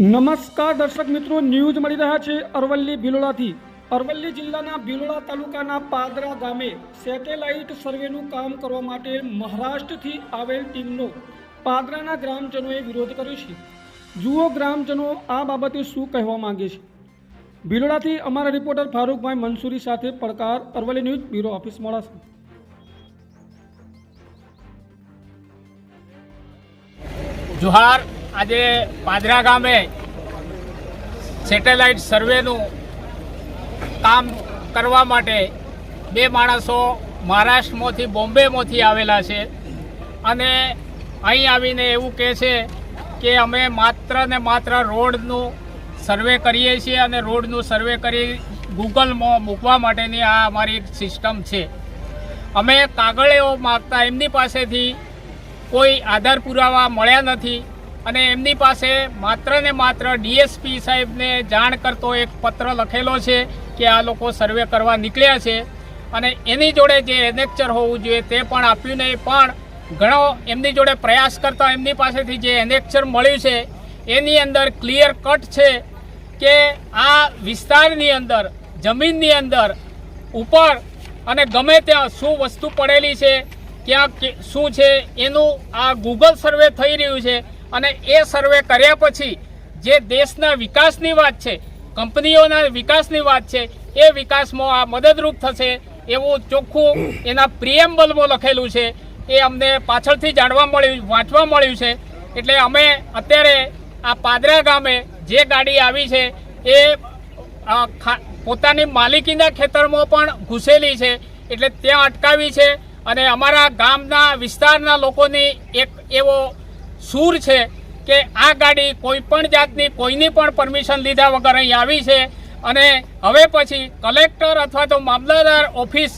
નમસ્કાર દર્શક મિત્રો, ન્યૂઝ મળી રહ્યા છે અરવલ્લી ભિલોડાથી. અરવલ્લી જિલ્લાના ભિલોડા તાલુકાના પાદરા ગામે સેટેલાઇટ સર્વેનું કામ કરવા માટે મહારાષ્ટ્રથી આવેલ ટીમનો પાદરાના ગ્રામજનોએ વિરોધ કર્યો છે. જુઓ ગ્રામજનો આ બાબતે શું કહેવા માંગે છે. ભિલોડાથી અમારા રિપોર્ટર ફારૂકભાઈ મંસૂરી સાથે પડકાર, Aravalli news bureau office Modasa. જુહાર આજે પાદરા ગામે સેટેલાઇટ સર્વેનું કામ કરવા માટે બે માણસો મહારાષ્ટ્રમાંથી, બોમ્બેમાંથી આવેલા છે. અને અહીં આવીને એવું કહે છે કે અમે માત્ર ને માત્ર રોડનું સર્વે કરીએ છીએ અને રોડનું સર્વે કરી ગૂગલમાં મૂકવા માટેની આ અમારી સિસ્ટમ છે. અમે કાગળેઓ માગતા, એમની પાસેથી કોઈ આધાર પુરાવા મળ્યા નથી. અને એમની પાસે માત્ર ને માત્ર ડીએસપી સાહેબને જાણ કરતો એક પત્ર લખેલો છે કે આ લોકો સર્વે કરવા નીકળ્યા છે. અને એની જોડે જે એનેક્ચર હોવું જોઈએ તે પણ આપ્યું નહીં, પણ ઘણો એમની જોડે પ્રયાસ કરતા એમની પાસેથી જે એનેક્ચર મળ્યું છે, એની અંદર ક્લિયર કટ છે કે આ વિસ્તારની અંદર, જમીનની અંદર, ઉપર અને ગમે ત્યાં શું વસ્તુ પડેલી છે, ક્યાં શું છે, એનું આ ગૂગલ સર્વે થઈ રહ્યું છે. અને એ સર્વે કર્યા પછી જે દેશના વિકાસની વાત છે, કંપનીઓના વિકાસની વાત છે, એ વિકાસમાં આ મદદરૂપ થશે એવું ચોખ્ખું એના પ્રિએમ્બલમાં લખેલું છે. એ અમને પાછળથી જાણવા મળ્યું, વાંચવા મળ્યું છે. એટલે અમે અત્યારે આ પાદરા ગામે જે ગાડી આવી છે, એ પોતાની માલિકીના ખેતરમાં પણ ઘૂસેલી છે. એટલે ત્યાં અટકાવી છે અને અમારા ગામના વિસ્તારના લોકોની એક એવો સૂર છે કે આ ગાડી કોઈ પણ જાતની કોઈની પણ પરમિશન લીધા વગર અહીં આવી છે. અને હવે પછી કલેક્ટર અથવા તો મામલતદાર ઓફિસ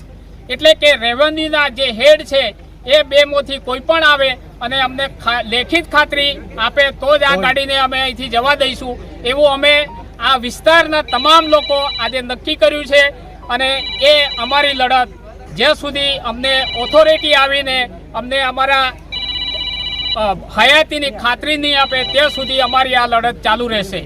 એટલે કે રેવન્યુના જે હેડ છે એ બેમાંથી કોઈ પણ આવે અને અમને લેખિત ખાતરી આપે તો જ આ ગાડીને અમે અહીંથી જવા દઈશું. એવું અમે આ વિસ્તારના તમામ લોકો આજે નક્કી કર્યું છે અને એ અમારી લડત. જ્યાં સુધી અમને ઓથોરિટી આવીને અમને અમારા હયાતીની ખાતરી નહીં આપે ત્યાં સુધી અમારી આ લડત ચાલુ રહેશે.